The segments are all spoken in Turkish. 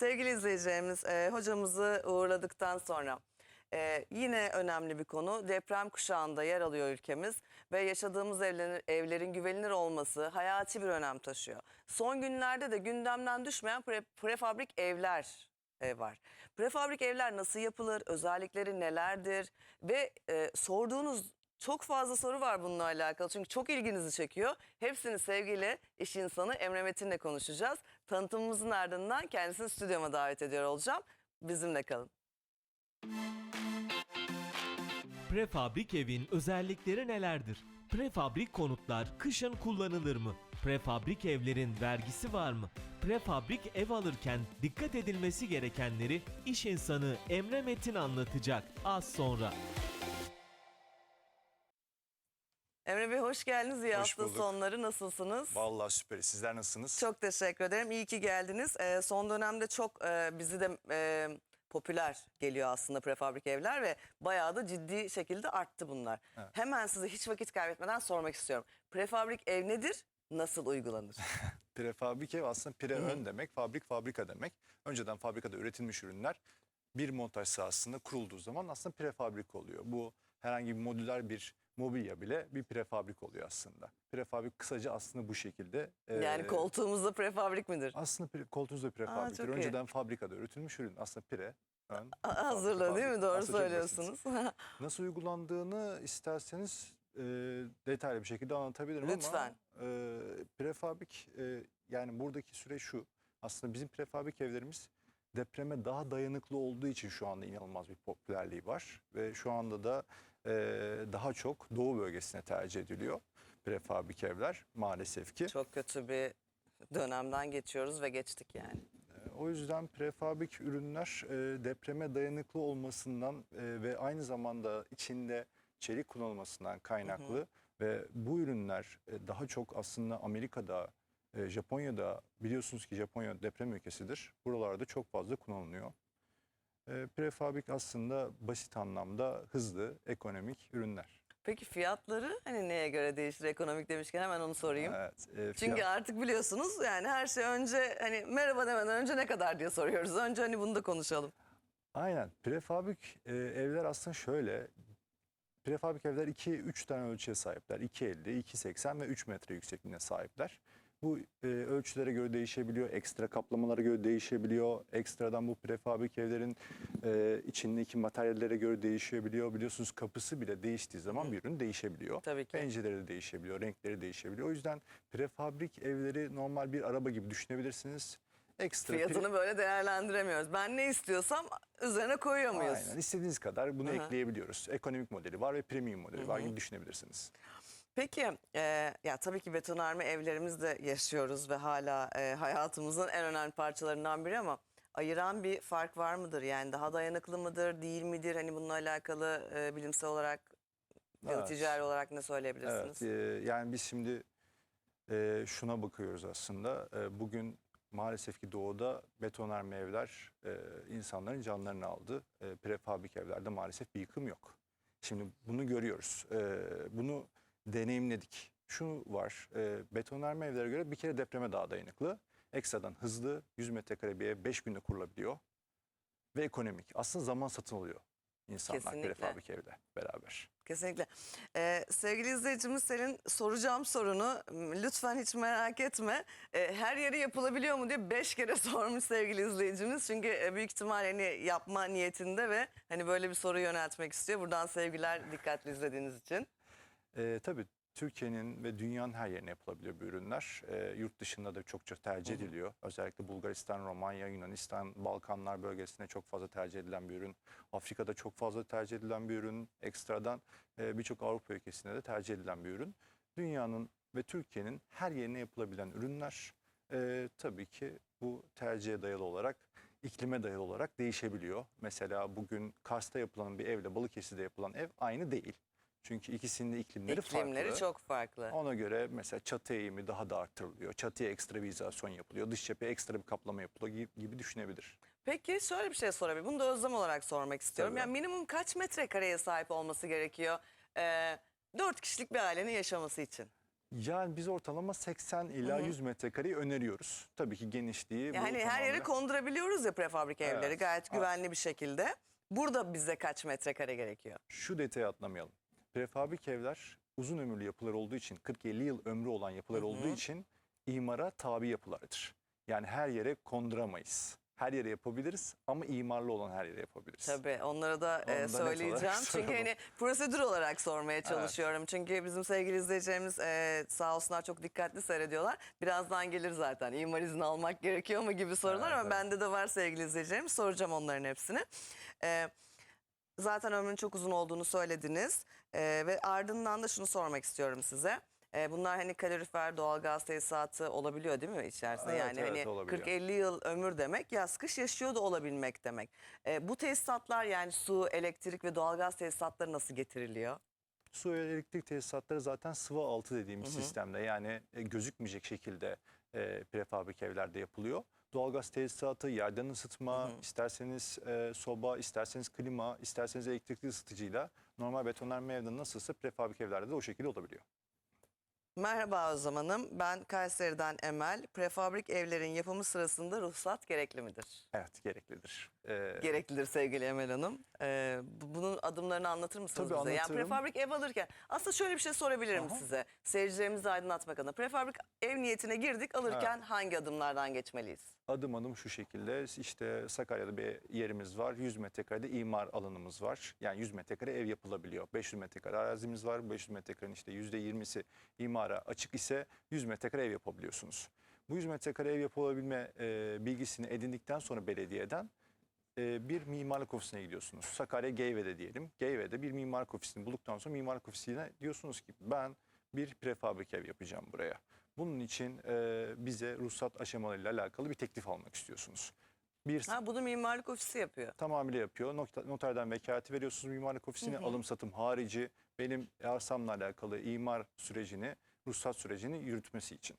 Sevgili izleyicilerimiz, e, hocamızı uğurladıktan sonra e, yine önemli bir konu. Deprem kuşağında yer alıyor ülkemiz ve yaşadığımız evlerin, evlerin güvenilir olması hayati bir önem taşıyor. Son günlerde de gündemden düşmeyen pre, prefabrik evler e, var. Prefabrik evler nasıl yapılır, özellikleri nelerdir ve e, sorduğunuz çok fazla soru var bununla alakalı çünkü çok ilginizi çekiyor. Hepsini sevgili iş insanı Emre Metin'le konuşacağız. Tanıtımımızın ardından kendisini stüdyoma davet ediyor olacağım. Bizimle kalın. Prefabrik evin özellikleri nelerdir? Prefabrik konutlar kışın kullanılır mı? Prefabrik evlerin vergisi var mı? Prefabrik ev alırken dikkat edilmesi gerekenleri iş insanı Emre Metin anlatacak az sonra. Hoş geldiniz. İyi Hoş hafta bulduk. sonları nasılsınız? Vallahi süper. Sizler nasılsınız? Çok teşekkür ederim. İyi ki geldiniz. Ee, son dönemde çok e, bizi de e, popüler geliyor aslında prefabrik evler ve bayağı da ciddi şekilde arttı bunlar. Hemen size hiç vakit kaybetmeden sormak istiyorum. Prefabrik ev nedir? Nasıl uygulanır? Prefabrik ev aslında pre ön demek, fabrik fabrika demek. Önceden fabrikada üretilmiş ürünler bir montaj sahasında kurulduğu zaman aslında prefabrik oluyor. Bu herhangi bir modüler bir mobilya bile bir prefabrik oluyor aslında. Prefabrik kısaca aslında bu şekilde. yani Ee, koltuğumuzda prefabrik midir? Aslında pre, koltuğunuz da prefabriktir. iyi. Önceden fabrikada üretilmiş ürün aslında pre, ön. Hazırlı fabrik, değil mi? Doğru Aslında söylüyorsunuz. Nasıl uygulandığını isterseniz e, detaylı bir şekilde anlatabilirim Lütfen. ama e, prefabrik e, yani buradaki süre şu. Aslında bizim prefabrik evlerimiz depreme daha dayanıklı olduğu için şu anda inanılmaz bir popülerliği var ve şu anda da e, daha çok doğu bölgesine tercih ediliyor prefabrik evler maalesef ki. çok kötü bir dönemden geçiyoruz ve geçtik yani. O yüzden prefabrik ürünler e, depreme dayanıklı olmasından e, ve aynı zamanda içinde çelik kullanılmasından kaynaklı ve bu ürünler e, daha çok aslında Amerika'da, e, Japonya'da biliyorsunuz ki Japonya deprem ülkesidir. Buralarda çok fazla kullanılıyor. E, prefabrik aslında basit anlamda hızlı, ekonomik ürünler. Peki fiyatları hani neye göre değişir ekonomik demişken hemen onu sorayım. Evet, e, Çünkü fiyat- artık biliyorsunuz yani her şey önce hani merhaba demeden önce ne kadar diye soruyoruz. Önce hani bunu da konuşalım. Aynen. Prefabrik e, evler aslında şöyle. Prefabrik evler 2-3 tane ölçüye sahipler. 2.50, 2.80 ve 3 metre yüksekliğine sahipler. Bu e, ölçülere göre değişebiliyor, ekstra kaplamalara göre değişebiliyor. Ekstradan bu prefabrik evlerin e, içindeki materyallere göre değişebiliyor. Biliyorsunuz kapısı bile değiştiği zaman bir ürün değişebiliyor. Tabii ki. Pencereleri de değişebiliyor, renkleri değişebiliyor. O yüzden prefabrik evleri normal bir araba gibi düşünebilirsiniz. Ekstra Fiyatını böyle değerlendiremiyoruz. Ben ne istiyorsam üzerine koyuyor muyuz? Aynen. İstediğiniz kadar bunu Aha. ekleyebiliyoruz. Ekonomik modeli var ve premium modeli var gibi düşünebilirsiniz. Peki e, ya tabii ki betonarme evlerimiz de yaşıyoruz ve hala e, hayatımızın en önemli parçalarından biri ama ayıran bir fark var mıdır? Yani daha dayanıklı mıdır, değil midir? Hani bununla alakalı e, bilimsel olarak ya da Evet. ticari olarak ne söyleyebilirsiniz? Evet, e, yani biz şimdi e, şuna bakıyoruz aslında. E, bugün maalesef ki doğuda betonarme evler e, insanların canlarını aldı. E, prefabrik evlerde maalesef bir yıkım yok. Şimdi bunu görüyoruz. E, bunu deneyimledik. Şu var, e, betonarme evlere göre bir kere depreme daha dayanıklı. Ekstradan hızlı, 100 metrekare bir ev 5 günde kurulabiliyor. Ve ekonomik. Aslında zaman satın alıyor insanlar Kesinlikle. prefabrik evle beraber. Kesinlikle. Ee, sevgili izleyicimiz senin soracağım sorunu lütfen hiç merak etme. Ee, her yere yapılabiliyor mu diye beş kere sormuş sevgili izleyicimiz. Çünkü e, büyük ihtimal hani yapma niyetinde ve hani böyle bir soru yöneltmek istiyor. Buradan sevgiler dikkatli izlediğiniz için. E, tabii Türkiye'nin ve dünyanın her yerine yapılabiliyor bu ürünler. E, yurt dışında da çokça tercih ediliyor. Özellikle Bulgaristan, Romanya, Yunanistan, Balkanlar bölgesinde çok fazla tercih edilen bir ürün. Afrika'da çok fazla tercih edilen bir ürün. Ekstradan e, birçok Avrupa ülkesinde de tercih edilen bir ürün. Dünyanın ve Türkiye'nin her yerine yapılabilen ürünler e, tabii ki bu tercihe dayalı olarak, iklime dayalı olarak değişebiliyor. Mesela bugün Kars'ta yapılan bir evle Balıkesir'de yapılan ev aynı değil. Çünkü ikisinin de iklimleri, İklimleri farklı. çok farklı. Ona göre mesela çatı eğimi daha da arttırılıyor. Çatıya ekstra bir izolasyon yapılıyor. Dış cepheye ekstra bir kaplama yapılıyor gibi, gibi düşünebilir. Peki şöyle bir şey sorabilirim. Bunu da özlem olarak sormak istiyorum. Tabii. Yani minimum kaç metrekareye sahip olması gerekiyor? Ee, dört kişilik bir ailenin yaşaması için. Yani biz ortalama 80 ila 100 metrekareyi öneriyoruz. Tabii ki genişliği bu Yani her yere tamamen- kondurabiliyoruz ya prefabrik evleri Evet. gayet Evet. güvenli bir şekilde. Burada bize kaç metrekare gerekiyor? Şu detayı atlamayalım. Prefabrik evler uzun ömürlü yapılar olduğu için 40-50 yıl ömrü olan yapılar olduğu için imara tabi yapılardır. Yani her yere konduramayız. Her yere yapabiliriz ama imarlı olan her yere yapabiliriz. Tabii onlara da Onu e, söyleyeceğim. Çünkü hani prosedür olarak sormaya çalışıyorum. Çünkü bizim sevgili izleyicilerimiz e, sağ olsunlar çok dikkatli seyrediyorlar. Birazdan gelir zaten. İmar izni almak gerekiyor mu gibi sorular Evet, ama evet. bende de var sevgili izleyicilerim. Soracağım onların hepsini. E, zaten ömrün çok uzun olduğunu söylediniz. E, ve ardından da şunu sormak istiyorum size. E, bunlar hani kalorifer, doğalgaz tesisatı olabiliyor değil mi içerisinde? Evet, yani evet, hani olabiliyor. 40-50 yıl ömür demek yaz kış yaşıyor da olabilmek demek. E, bu tesisatlar yani su, elektrik ve doğalgaz tesisatları nasıl getiriliyor? Su elektrik tesisatları zaten sıvı altı dediğimiz sistemde yani e, gözükmeyecek şekilde e, prefabrik evlerde yapılıyor. Doğalgaz tesisatı, yerden ısıtma, isterseniz e, soba, isterseniz klima, isterseniz elektrikli ısıtıcıyla normal betonarme evde nasılsa prefabrik evlerde de o şekilde olabiliyor. Merhaba Özlem Hanım. Ben Kayseri'den Emel. Prefabrik evlerin yapımı sırasında ruhsat gerekli midir? Evet gereklidir. E, Gereklidir sevgili Emel Hanım. E, bu- bunun adımlarını anlatır mısınız Tabii bize? Yani anlatırım. prefabrik ev alırken aslında şöyle bir şey sorabilirim Aha. size. Seyircilerimizi aydınlatmak adına. Prefabrik ev niyetine girdik alırken hangi adımlardan geçmeliyiz? adım adım şu şekilde işte Sakarya'da bir yerimiz var. 100 metrekarede imar alanımız var. Yani 100 metrekare ev yapılabiliyor. 500 metrekare arazimiz var. 500 metrekarenin işte %20'si imara açık ise 100 metrekare ev yapabiliyorsunuz. Bu 100 metrekare ev yapılabilme e, bilgisini edindikten sonra belediyeden e, bir mimarlık ofisine gidiyorsunuz. Sakarya Geyve'de diyelim. Geyve'de bir mimarlık ofisini bulduktan sonra mimarlık ofisine diyorsunuz ki ben bir prefabrik ev yapacağım buraya. Bunun için e, bize ruhsat aşamalarıyla alakalı bir teklif almak istiyorsunuz. Bir Ha, bunu mimarlık ofisi yapıyor. tamamıyla yapıyor. Noterden vekaleti veriyorsunuz mimarlık ofisine. Alım satım harici benim arsamla alakalı imar sürecini, ruhsat sürecini yürütmesi için.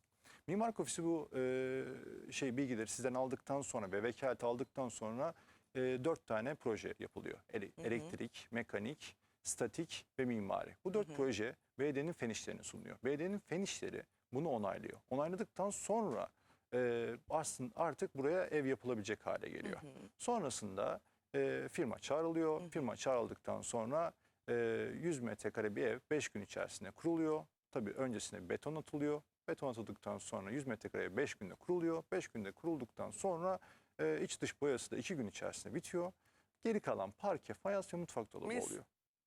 Mimarlık ofisi bu e, şey bilgileri sizden aldıktan sonra ve vekalet aldıktan sonra e, dört tane proje yapılıyor. Ele- Elektrik, mekanik, statik ve mimari. Bu dört proje BD'nin fen işlerine sunuluyor. BD'nin fen işleri bunu onaylıyor. Onayladıktan sonra e, aslında artık buraya ev yapılabilecek hale geliyor. Sonrasında e, firma çağrılıyor. Firma çağrıldıktan sonra e, 100 metrekare bir ev 5 gün içerisinde kuruluyor. Tabii öncesinde beton atılıyor. Beton atıldıktan sonra 100 metrekare ev 5 günde kuruluyor. 5 günde kurulduktan sonra e, iç dış boyası da 2 gün içerisinde bitiyor. Geri kalan parke, fayans ve mutfak dolabı Mis. oluyor.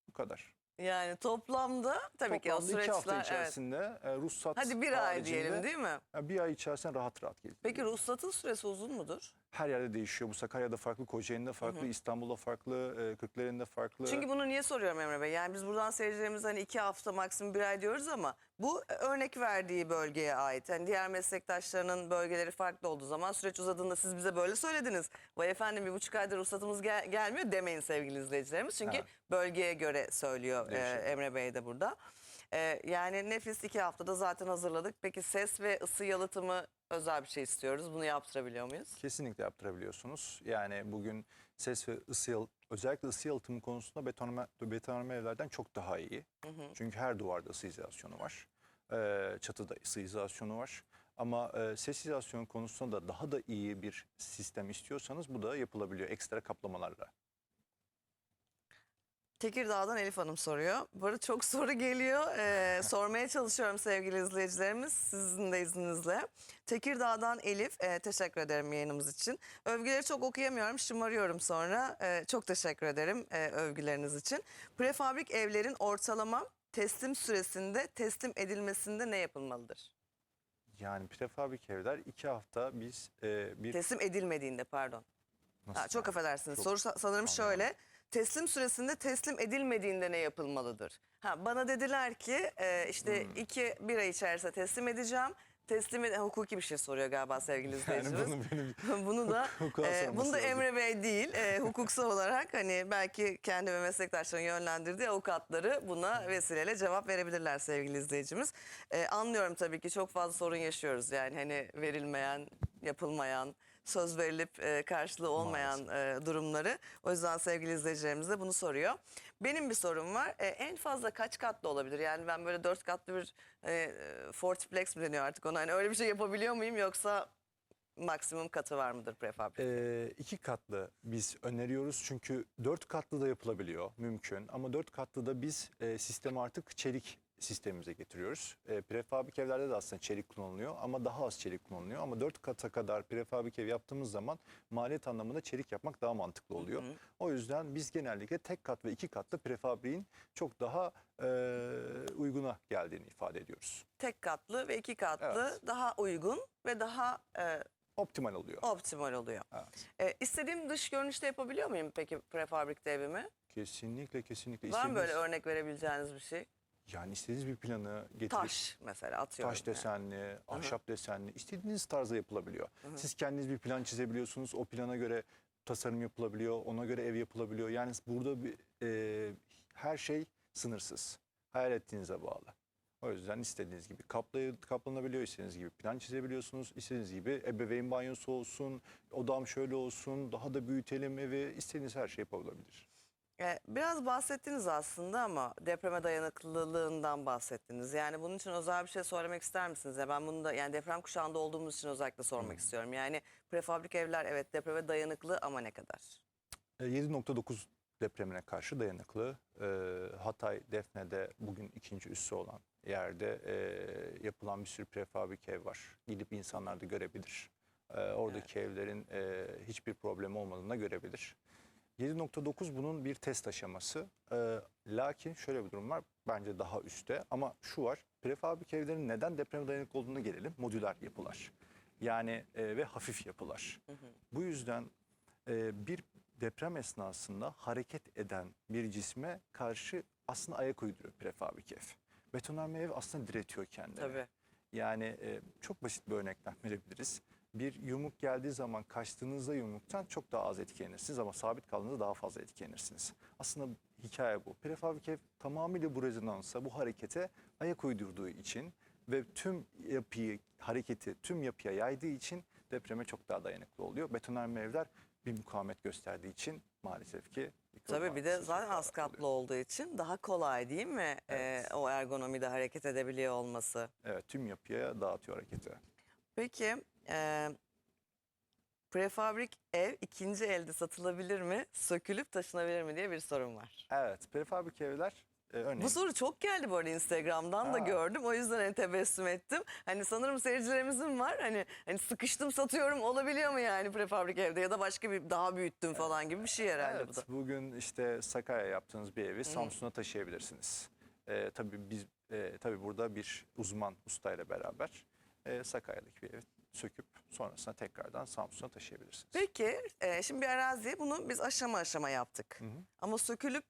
Bu kadar. Yani toplamda tabii ki o Toplamda iki hafta süreçler içerisinde e, ruhsat Hadi bir ay haricinde, diyelim değil mi? Bir ay içerisinde rahat rahat gelir. Peki ruhsatın süresi uzun mudur? Her yerde değişiyor. Bu Sakarya'da farklı, Kocaeli'nde farklı, İstanbul'da farklı, e, Kırklareli'nde farklı. Çünkü bunu niye soruyorum Emre Bey? Yani biz buradan seyircilerimize hani iki hafta maksimum bir ay diyoruz ama bu örnek verdiği bölgeye ait. Yani diğer meslektaşlarının bölgeleri farklı olduğu zaman süreç uzadığında siz bize böyle söylediniz. Vay efendim bir buçuk aydır ruhsatımız gel- gelmiyor demeyin sevgili izleyicilerimiz. Çünkü Evet. bölgeye göre söylüyor e. Emre Bey de burada. E, yani nefis iki haftada zaten hazırladık. Peki ses ve ısı yalıtımı özel bir şey istiyoruz. Bunu yaptırabiliyor muyuz? Kesinlikle yaptırabiliyorsunuz. Yani bugün ses ve ısı yal- özellikle ısı yalıtımı konusunda betonarme, betonarme evlerden çok daha iyi. Çünkü her duvarda ısı izolasyonu var. Ee, çatıda ısı izolasyonu var. Ama e, ses izolasyonu konusunda da daha da iyi bir sistem istiyorsanız bu da yapılabiliyor ekstra kaplamalarla. Tekirdağ'dan Elif Hanım soruyor. Bu arada çok soru geliyor. Ee, sormaya çalışıyorum sevgili izleyicilerimiz sizin de izninizle. Tekirdağ'dan Elif, e, teşekkür ederim yayınımız için. Övgüleri çok okuyamıyorum, şımarıyorum sonra. E, çok teşekkür ederim e, övgüleriniz için. Prefabrik evlerin ortalama teslim süresinde, teslim edilmesinde ne yapılmalıdır? Yani prefabrik evler iki hafta biz e, bir... Teslim edilmediğinde pardon. Nasıl Ha, çok yani? affedersiniz. Çok Soru sa- sanırım anlayamadım. şöyle. Teslim süresinde teslim edilmediğinde ne yapılmalıdır? Ha, bana dediler ki e, işte Hmm. iki bir ay içerisinde teslim edeceğim. Teslim ed- hukuki bir şey soruyor galiba sevgili Yani izleyicimiz. bunu benim bunu da e, bunu da lazım. Emre Bey değil e, hukuksal olarak hani belki kendi ve meslektaşlarının yönlendirdiği avukatları buna vesileyle cevap verebilirler sevgili izleyicimiz. E, anlıyorum tabii ki çok fazla sorun yaşıyoruz yani hani verilmeyen, yapılmayan, söz verilip e, karşılığı olmayan e, durumları. O yüzden sevgili izleyicilerimiz de bunu soruyor. Benim bir sorum var. E, en fazla kaç katlı olabilir? Yani ben böyle dört katlı bir e, fortiplex mi deniyor artık ona? Hani öyle bir şey yapabiliyor muyum yoksa maksimum katı var mıdır prefabrik? Ee, iki katlı biz öneriyoruz çünkü dört katlı da yapılabiliyor mümkün ama dört katlı da biz e, sistemi artık çelik sistemimize getiriyoruz. E, prefabrik evlerde de aslında çelik kullanılıyor ama daha az çelik kullanılıyor ama dört kata kadar prefabrik ev yaptığımız zaman maliyet anlamında çelik yapmak daha mantıklı oluyor. Hı hı. O yüzden biz genellikle tek kat ve iki katlı prefabriğin çok daha e, uyguna geldiğini ifade ediyoruz. Tek katlı ve iki katlı Evet. daha uygun ve daha e, Optimal oluyor. optimal oluyor. Evet. E, istediğim dış görünüşte yapabiliyor muyum peki prefabrikte evimi? Kesinlikle kesinlikle. Var mı böyle örnek verebileceğiniz bir şey? Yani istediğiniz bir planı getirip Taş mesela atıyorum. taş yani. desenli, ahşap desenli istediğiniz tarzda yapılabiliyor. Siz kendiniz bir plan çizebiliyorsunuz. O plana göre tasarım yapılabiliyor. Ona göre ev yapılabiliyor. Yani burada bir, e, her şey sınırsız. Hayal ettiğinize bağlı. O yüzden istediğiniz gibi kaplay kaplanabiliyor, istediğiniz gibi plan çizebiliyorsunuz. İstediğiniz gibi ebeveyn banyosu olsun, odam şöyle olsun, daha da büyütelim evi, istediğiniz her şey yapılabilir. E, biraz bahsettiniz aslında ama depreme dayanıklılığından bahsettiniz. Yani bunun için özel bir şey söylemek ister misiniz? Ya ben bunu da yani deprem kuşağında olduğumuz için özellikle sormak istiyorum. Yani prefabrik evler evet depreme dayanıklı ama ne kadar? E, 7.9 depremine karşı dayanıklı. E, Hatay, Defne'de bugün ikinci üssü olan yerde e, yapılan bir sürü prefabrik ev var. Gidip insanlar da görebilir. E, oradaki evlerin e, hiçbir problem olmadığını da görebilir. 7.9 bunun bir test aşaması. E, lakin şöyle bir durum var. Bence daha üstte ama şu var. Prefabrik evlerin neden depreme dayanıklı olduğuna gelelim. Modüler yapılar. Yani e, ve hafif yapılar. Bu yüzden e, bir deprem esnasında hareket eden bir cisme karşı aslında ayak uyduruyor prefabrik ev. Betonarme ev aslında diretiyor kendini. Tabii. Yani e, çok basit bir örnekten verebiliriz. Bir yumruk geldiği zaman kaçtığınızda yumruktan çok daha az etkilenirsiniz ama sabit kaldığınızda daha fazla etkilenirsiniz. Aslında hikaye bu. Prefabrik ev tamamıyla bu rezonansa, bu harekete ayak uydurduğu için ve tüm yapıyı, hareketi tüm yapıya yaydığı için depreme çok daha dayanıklı oluyor. Betonarme evler bir mukavemet gösterdiği için maalesef ki Tabii bir de zaten az katlı oluyor. olduğu için daha kolay değil mi? E, Evet. o ergonomide hareket edebiliyor olması. Evet tüm yapıya dağıtıyor hareketi. Peki e, prefabrik ev ikinci elde satılabilir mi? Sökülüp taşınabilir mi diye bir sorum var. Evet prefabrik evler e, örneğin Bu soru çok geldi bu arada Instagram'dan da Ha. gördüm. O yüzden hani tebessüm ettim. Hani sanırım seyircilerimizin var. Hani hani sıkıştım satıyorum olabiliyor mu yani prefabrik evde ya da başka bir daha büyüttüm falan gibi bir şey herhalde bu da. Evet, bugün işte Sakarya yaptığınız bir evi Samsun'a taşıyabilirsiniz. Ee, tabii biz e, tabii burada bir uzman ustayla beraber e, Sakarya'daki bir evi söküp sonrasında tekrardan Samsun'a taşıyabilirsiniz. Peki e, şimdi bir arazi bunu biz aşama aşama yaptık. Hı hı. Ama sökülüp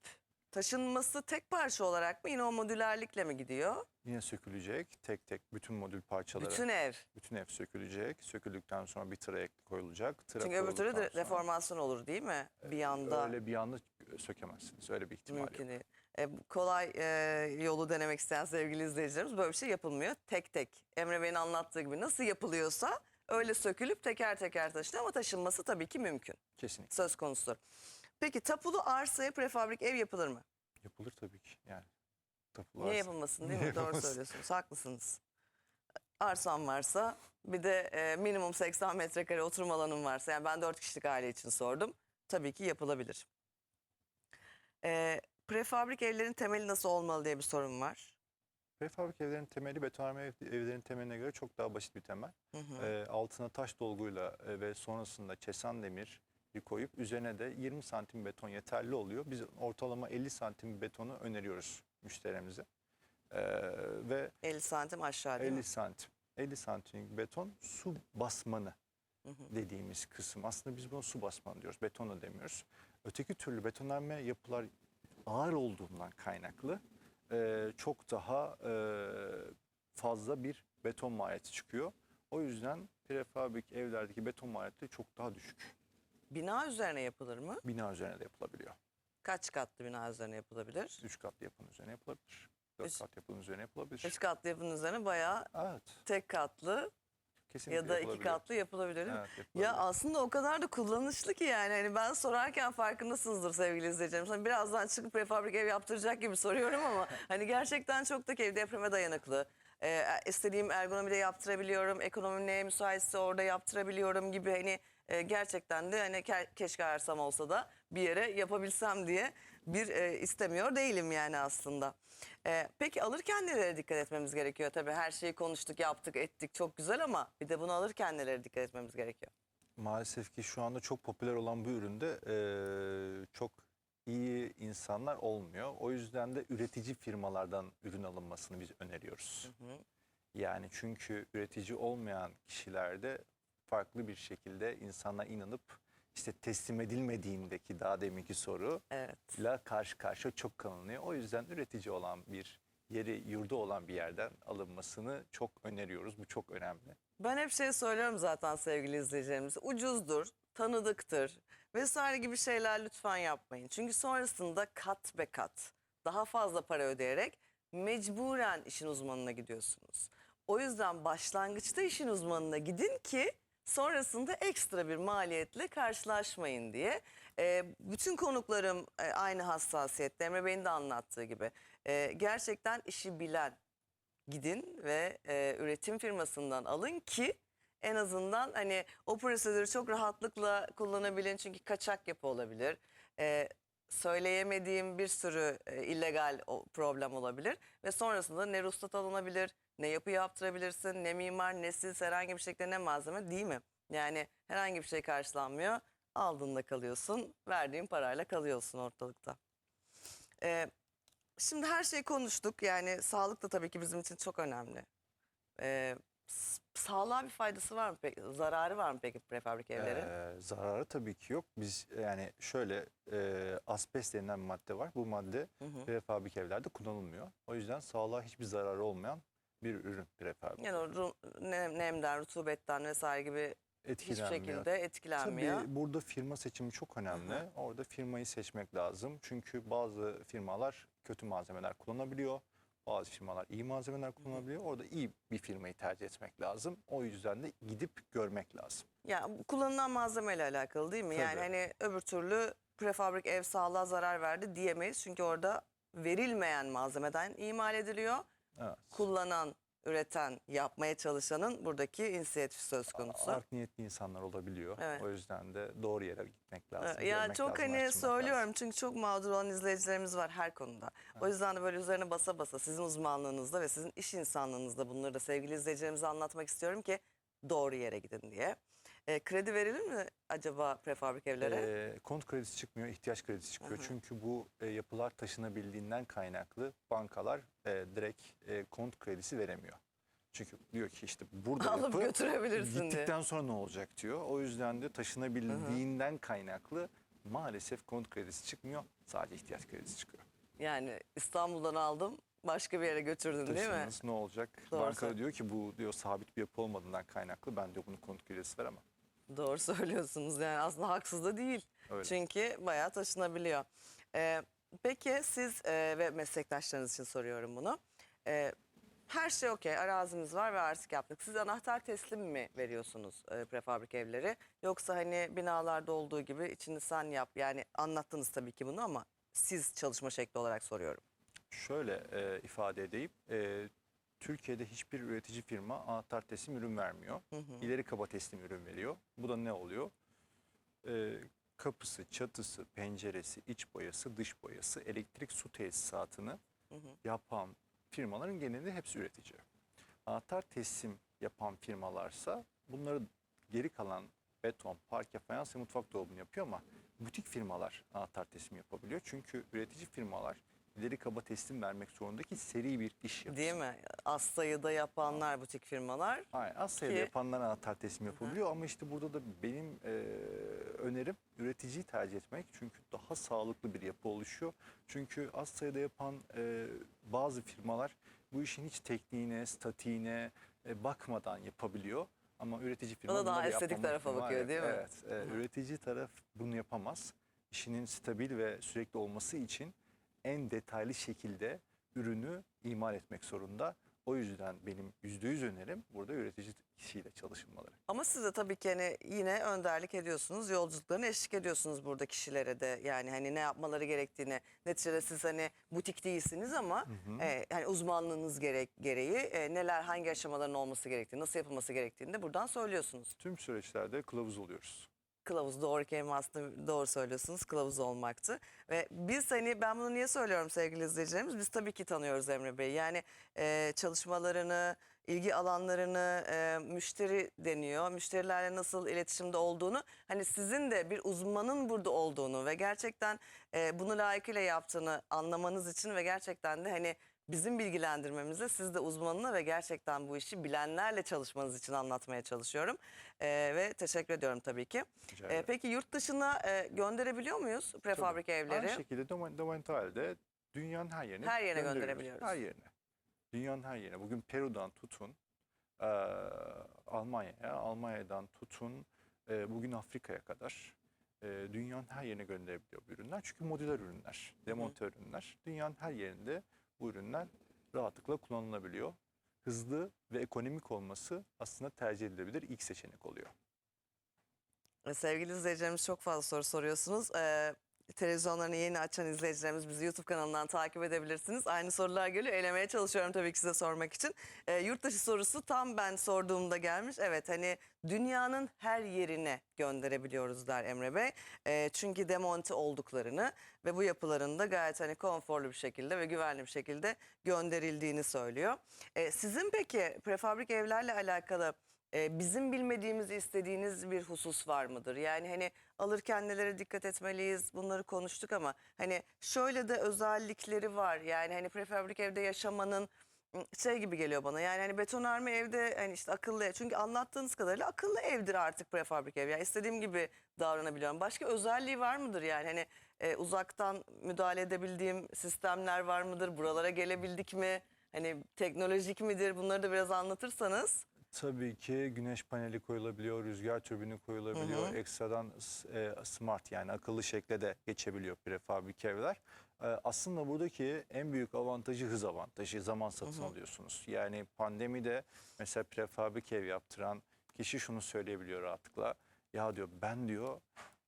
taşınması tek parça olarak mı yine o modülerlikle mi gidiyor? Yine sökülecek tek tek bütün modül parçaları. Bütün ev. bütün ev sökülecek. Söküldükten sonra bir tıra koyulacak. Tıra Çünkü öbür türlü sonra- reformasyon olur değil mi? Bir yanda Öyle bir anda sökemezsiniz. Öyle bir ihtimal mümkün yok. E, kolay e, yolu denemek isteyen sevgili izleyicilerimiz böyle bir şey yapılmıyor. Tek tek Emre Bey'in anlattığı gibi nasıl yapılıyorsa öyle sökülüp teker teker taşınıyor ama taşınması tabii ki mümkün. Kesinlikle. Söz konusudur. Peki tapulu arsaya prefabrik ev yapılır mı? Yapılır tabii ki. Yani. Tapulu Niye arsa. yapılmasın değil Niye mi? Doğru yapılmasın? söylüyorsunuz. Haklısınız. Arsam varsa bir de e, minimum 80 metrekare oturma alanım varsa yani ben 4 kişilik aile için sordum. Tabii ki yapılabilir. E, prefabrik evlerin temeli nasıl olmalı diye bir sorun var. Prefabrik evlerin temeli betonarme ev- evlerin temeline göre çok daha basit bir temel. Hı hı. Ee, altına taş dolguyla e, ve sonrasında çesan demir koyup üzerine de 20 santim beton yeterli oluyor. Biz ortalama 50 santim betonu öneriyoruz müşterimize. Ee, ve 50 santim aşağı değil 50 mi? santim 50 santimlik beton su basmanı Hı hı. dediğimiz kısım. Aslında biz buna su basmanı diyoruz. Beton da demiyoruz. Öteki türlü betonarme yapılar ağır olduğundan kaynaklı e, çok daha e, fazla bir beton maliyeti çıkıyor. O yüzden prefabrik evlerdeki beton maliyeti çok daha düşük. Bina üzerine yapılır mı? Bina üzerine de yapılabiliyor. Kaç katlı bina üzerine yapılabilir? Üç katlı yapının üzerine yapılabilir. Dört Üç- kat yapının üzerine yapılabilir. Üç katlı yapının üzerine bayağı Evet. tek katlı kesinlikle ya da iki katlı yapılabilir? Evet, Ya aslında o kadar da kullanışlı ki yani hani ben sorarken farkındasınızdır sevgili izleyicilerim. Hani birazdan çıkıp prefabrik ev yaptıracak gibi soruyorum ama hani gerçekten çok da keyif depreme dayanıklı. Ee, istediğim ergonomide yaptırabiliyorum. Ekonomi neye müsaitse orada yaptırabiliyorum gibi hani e, gerçekten de hani ke- keşke arsam olsa da bir yere yapabilsem diye bir e, istemiyor değilim yani aslında. Ee, peki alırken nelere dikkat etmemiz gerekiyor? Tabii her şeyi konuştuk, yaptık, ettik çok güzel ama bir de bunu alırken nelere dikkat etmemiz gerekiyor? Maalesef ki şu anda çok popüler olan bu üründe eee, çok iyi insanlar olmuyor. O yüzden de üretici firmalardan ürün alınmasını biz öneriyoruz. Yani çünkü üretici olmayan kişilerde farklı bir şekilde insana inanıp işte teslim edilmediğindeki daha deminki soru Evet. karşı karşıya çok kalınıyor. O yüzden üretici olan bir yeri, yurdu olan bir yerden alınmasını çok öneriyoruz. Bu çok önemli. Ben hep şey söylüyorum zaten sevgili izleyicilerimize. Ucuzdur, tanıdıktır vesaire gibi şeyler lütfen yapmayın. Çünkü sonrasında kat be kat daha fazla para ödeyerek mecburen işin uzmanına gidiyorsunuz. O yüzden başlangıçta işin uzmanına gidin ki sonrasında ekstra bir maliyetle karşılaşmayın diye. Ee, bütün konuklarım e, aynı hassasiyette Emre Bey'in de anlattığı gibi. Ee, gerçekten işi bilen, gidin ve e, üretim firmasından alın ki en azından hani o prosedürü çok rahatlıkla kullanabilin çünkü kaçak yapı olabilir. E, söyleyemediğim bir sürü e, illegal problem olabilir ve sonrasında ne ruhsat alınabilir, ne yapı yaptırabilirsin, ne mimar, ne siz herhangi bir şekilde ne malzeme değil mi? Yani herhangi bir şey karşılanmıyor. Aldığında kalıyorsun, verdiğin parayla kalıyorsun ortalıkta. E, Şimdi her şeyi konuştuk. Yani sağlık da tabii ki bizim için çok önemli. Ee, sağlığa bir faydası var mı peki? Zararı var mı peki prefabrik evlerin? Ee, zararı tabii ki yok. Biz yani şöyle e, asbest denilen bir madde var. Bu madde Hı hı. prefabrik evlerde kullanılmıyor. O yüzden sağlığa hiçbir zararı olmayan bir ürün prefabrik. Yani o nem- nemden, rutubetten vesaire gibi hiçbir şekilde etkilenmiyor. Tabii burada firma seçimi çok önemli. Orada firmayı seçmek lazım. Çünkü bazı firmalar kötü malzemeler kullanabiliyor. Bazı firmalar iyi malzemeler kullanabiliyor. Orada iyi bir firmayı tercih etmek lazım. O yüzden de gidip görmek lazım. Ya bu kullanılan malzemeyle alakalı değil mi? Yani Tabii. hani öbür türlü prefabrik ev sağlığa zarar verdi diyemeyiz. Çünkü orada verilmeyen malzemeden imal ediliyor. Evet. Kullanan, üreten, yapmaya çalışanın buradaki inisiyatif söz konusu. Art niyetli insanlar olabiliyor. Evet. O yüzden de doğru yere gitmek lazım. Ya çok lazım, hani söylüyorum lazım. çünkü çok mağdur olan izleyicilerimiz var her konuda. O yüzden de böyle üzerine basa basa sizin uzmanlığınızda ve sizin iş insanlığınızda bunları da sevgili izleyicilerimize anlatmak istiyorum ki doğru yere gidin diye. E, kredi verilir mi acaba prefabrik evlere? Ee, konut kredisi çıkmıyor, ihtiyaç kredisi çıkıyor. Çünkü bu e, yapılar taşınabildiğinden kaynaklı bankalar e, direkt e, konut kredisi veremiyor. Çünkü diyor ki işte burada Alıp yapı götürebilirsin diye. gittikten sonra ne olacak diyor. O yüzden de taşınabildiğinden kaynaklı maalesef konut kredisi çıkmıyor. Sadece ihtiyaç kredisi çıkıyor. Yani İstanbul'dan aldım başka bir yere götürdün değil mi? Ne olacak? Doğru Banka diyor ki bu diyor sabit bir yapı olmadığından kaynaklı ben diyor bunu konut kredisi veremem. Doğru söylüyorsunuz yani aslında haksız da değil. Öyle. Çünkü bayağı taşınabiliyor. Ee, peki siz e, ve meslektaşlarınız için soruyorum bunu. Ee, her şey okey arazimiz var ve artık yaptık. Siz anahtar teslim mi veriyorsunuz e, prefabrik evleri? Yoksa hani binalarda olduğu gibi içini sen yap. Yani anlattınız tabii ki bunu ama siz çalışma şekli olarak soruyorum. Şöyle e, ifade edeyim. E, Türkiye'de hiçbir üretici firma anahtar teslim ürün vermiyor. İleri kaba teslim ürün veriyor. Bu da ne oluyor? E, kapısı, çatısı, penceresi, iç boyası, dış boyası, elektrik su tesisatını yapan firmaların genelinde hepsi üretici. Anahtar teslim yapan firmalarsa bunları geri kalan beton, parke, fayans ve mutfak dolabını yapıyor ama butik firmalar anahtar teslim yapabiliyor. Çünkü üretici firmalar ileri kaba teslim vermek zorunda ki seri bir iş yapsın. Değil mi? Az sayıda yapanlar butik firmalar. Aynen. Az sayıda Ki- yapanlar anahtar teslim yapabiliyor ama işte burada da benim e, önerim üreticiyi tercih etmek. Çünkü daha sağlıklı bir yapı oluşuyor. Çünkü az sayıda yapan e, bazı firmalar bu işin hiç tekniğine, statiğine e, bakmadan yapabiliyor. Ama üretici firma da daha estetik tarafa bakıyor, değil mi? Evet. e, üretici taraf bunu yapamaz. İşinin stabil ve sürekli olması için en detaylı şekilde ürünü imal etmek zorunda. O yüzden benim yüzde yüz önerim burada üretici kişiyle çalışılmaları. Ama siz de tabii ki hani yine önderlik ediyorsunuz. Yolculuklarına eşlik ediyorsunuz burada kişilere de. Yani hani ne yapmaları gerektiğini. Neticede siz hani butik değilsiniz ama e, hani uzmanlığınız gerek, gereği e, neler hangi aşamaların olması gerektiğini, nasıl yapılması gerektiğini de buradan söylüyorsunuz. Tüm süreçlerde kılavuz oluyoruz. Kılavuz doğru kelime aslında doğru söylüyorsunuz. Kılavuz olmaktı. Ve biz hani ben bunu niye söylüyorum sevgili izleyicilerimiz? Biz tabii ki tanıyoruz Emre Bey. Yani e, çalışmalarını, ilgi alanlarını, e, müşteri deniyor. Müşterilerle nasıl iletişimde olduğunu, hani sizin de bir uzmanın burada olduğunu ve gerçekten e, bunu layıkıyla yaptığını anlamanız için ve gerçekten de hani bizim bilgilendirmemizle siz de uzmanına ve gerçekten bu işi bilenlerle çalışmanız için anlatmaya çalışıyorum. E, ve teşekkür ediyorum tabii ki. E, peki yurt dışına e, gönderebiliyor muyuz prefabrik evleri? Aynı şekilde Domen- Domental'de dünyanın her yerine Her yerine gönderebiliyoruz. Her yerine. Dünyanın her yerine. Bugün Peru'dan tutun eee, Almanya'ya, Almanya'dan tutun eee, bugün Afrika'ya kadar eee, dünyanın her yerine gönderebiliyor bu ürünler. Çünkü modüler ürünler, demonte ürünler. Dünyanın her yerinde bu ürünler rahatlıkla kullanılabiliyor. Hızlı ve ekonomik olması aslında tercih edilebilir ilk seçenek oluyor. Sevgili izleyicilerimiz çok fazla soru soruyorsunuz. E, televizyonlarını yeni açan izleyicilerimiz bizi YouTube kanalından takip edebilirsiniz. Aynı sorular geliyor. Elemeye çalışıyorum tabii ki size sormak için. E, yurt dışı sorusu tam ben sorduğumda gelmiş. Evet hani dünyanın her yerine gönderebiliyoruz der Emre Bey. E, çünkü demonte olduklarını ve bu yapıların da gayet hani konforlu bir şekilde ve güvenli bir şekilde gönderildiğini söylüyor. E, sizin peki prefabrik evlerle alakalı e, bizim bilmediğimiz istediğiniz bir husus var mıdır? Yani hani alırken nelere dikkat etmeliyiz bunları konuştuk ama hani şöyle de özellikleri var. Yani hani prefabrik evde yaşamanın şey gibi geliyor bana. Yani hani betonarme evde hani işte akıllı ev. Çünkü anlattığınız kadarıyla akıllı evdir artık prefabrik ev. Yani istediğim gibi davranabiliyorum. Başka özelliği var mıdır yani hani e, uzaktan müdahale edebildiğim sistemler var mıdır? Buralara gelebildik mi? Hani teknolojik midir? Bunları da biraz anlatırsanız. Tabii ki güneş paneli koyulabiliyor, rüzgar türbini koyulabiliyor. Ekstradan s- e, smart yani akıllı şekle de geçebiliyor prefabrik evler. E, aslında buradaki en büyük avantajı hız avantajı. Zaman satın alıyorsunuz. Yani pandemide mesela prefabrik ev yaptıran kişi şunu söyleyebiliyor rahatlıkla. Ya diyor ben diyor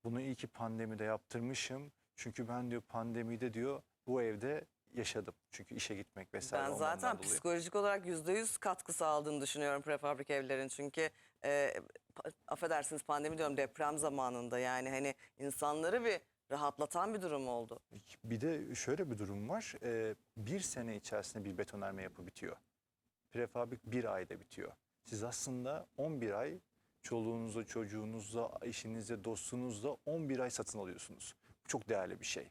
bunu iyi ki pandemide yaptırmışım. Çünkü ben diyor pandemide diyor bu evde yaşadım. Çünkü işe gitmek vesaire Ben zaten dolayı. psikolojik olarak yüzde yüz katkı sağladığını düşünüyorum prefabrik evlerin. Çünkü e, affedersiniz pandemi diyorum deprem zamanında yani hani insanları bir rahatlatan bir durum oldu. Bir de şöyle bir durum var. Ee, bir sene içerisinde bir betonarme yapı bitiyor. Prefabrik bir ayda bitiyor. Siz aslında 11 ay çoluğunuzla, çocuğunuzla, eşinizle, dostunuzla 11 ay satın alıyorsunuz. Bu çok değerli bir şey.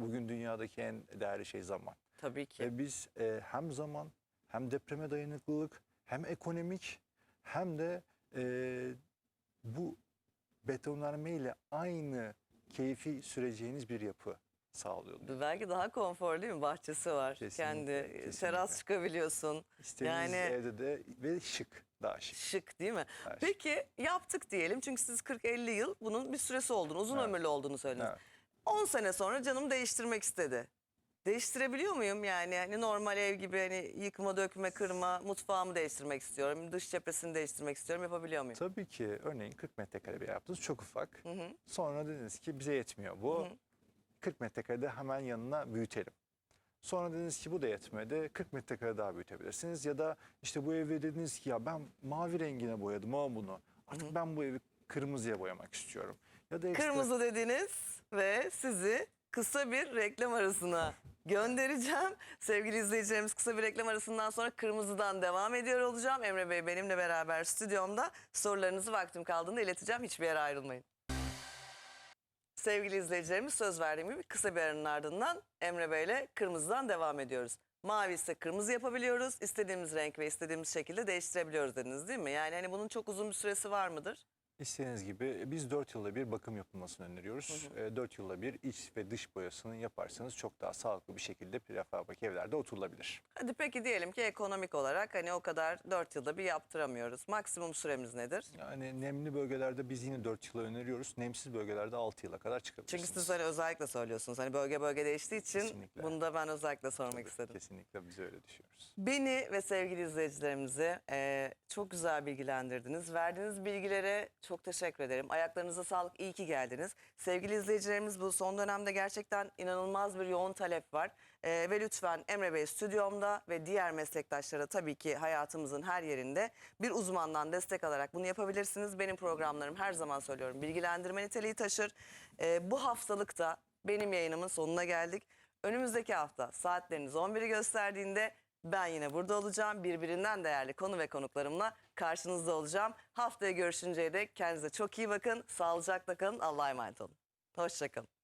Bugün dünyadaki en değerli şey zaman. Tabii ki. Ve biz e, hem zaman hem depreme dayanıklılık hem ekonomik hem de e, bu betonarme ile aynı keyfi süreceğiniz bir yapı sağlıyor. Belki daha konforlu değil mi? Bahçesi var. Kesinlikle, Kendi kesinlikle. teras çıkabiliyorsun. İstediğiniz Yani- evde de ve şık, daha şık. Şık değil mi? daha şık. Peki yaptık diyelim. Çünkü siz 40-50 yıl bunun bir süresi olduğunu, uzun Evet. ömürlü olduğunu söylediniz. Evet. 10 sene sonra canım değiştirmek istedi. Değiştirebiliyor muyum yani? Hani normal ev gibi hani yıkma, dökme, kırma, mutfağımı değiştirmek istiyorum. Dış cephesini değiştirmek istiyorum. Yapabiliyor muyum? Tabii ki örneğin 40 metrekare bir yaptınız çok ufak. Hı hı. Sonra dediniz ki bize yetmiyor bu. Hı hı. 40 metrekarede hemen yanına büyütelim. Sonra dediniz ki bu da yetmedi. 40 metrekare daha büyütebilirsiniz. Ya da işte bu evi dediniz ki ya ben mavi rengine boyadım ama bunu. Artık ben bu evi kırmızıya boyamak istiyorum. Ya da Kırmızı dediniz ve sizi kısa bir reklam arasına göndereceğim. Sevgili izleyicilerimiz kısa bir reklam arasından sonra kırmızıdan devam ediyor olacağım. Emre Bey benimle beraber stüdyomda sorularınızı vaktim kaldığında ileteceğim. Hiçbir yere ayrılmayın. Sevgili izleyicilerimiz söz verdiğim gibi kısa bir aranın ardından Emre Bey ile kırmızıdan devam ediyoruz. Mavi ise kırmızı yapabiliyoruz. İstediğimiz renk ve istediğimiz şekilde değiştirebiliyoruz dediniz değil mi? Yani hani bunun çok uzun bir süresi var mıdır? İstediğiniz gibi biz 4 yılda bir bakım yapılmasını öneriyoruz. 4 yılda bir iç ve dış boyasını yaparsanız çok daha sağlıklı bir şekilde prefabrik evlerde oturulabilir. Hadi peki diyelim ki ekonomik olarak hani o kadar 4 yılda bir yaptıramıyoruz. Maksimum süremiz nedir? Yani nemli bölgelerde biz yine 4 yıla öneriyoruz. Nemsiz bölgelerde 6 yıla kadar çıkabilirsiniz. Çünkü siz hani özellikle söylüyorsunuz. Hani bölge bölge değiştiği için Kesinlikle. bunu da ben özellikle sormak Tabii, istedim. Kesinlikle biz öyle düşünüyoruz. Beni ve sevgili izleyicilerimizi eee, çok güzel bilgilendirdiniz. Verdiğiniz bilgilere çok teşekkür ederim. Ayaklarınıza sağlık, iyi ki geldiniz. Sevgili izleyicilerimiz bu son dönemde gerçekten inanılmaz bir yoğun talep var. Eee, ve lütfen Emre Bey stüdyomda ve diğer meslektaşlara tabii ki hayatımızın her yerinde bir uzmandan destek alarak bunu yapabilirsiniz. Benim programlarım her zaman söylüyorum bilgilendirme niteliği taşır. Eee, bu haftalıkta benim yayınımın sonuna geldik. Önümüzdeki hafta saatleriniz 11'i gösterdiğinde ben yine burada olacağım. Birbirinden değerli konu ve konuklarımla karşınızda olacağım. Haftaya görüşünceye dek kendinize çok iyi bakın. Sağlıcakla kalın. Allah'a emanet olun. Hoşçakalın.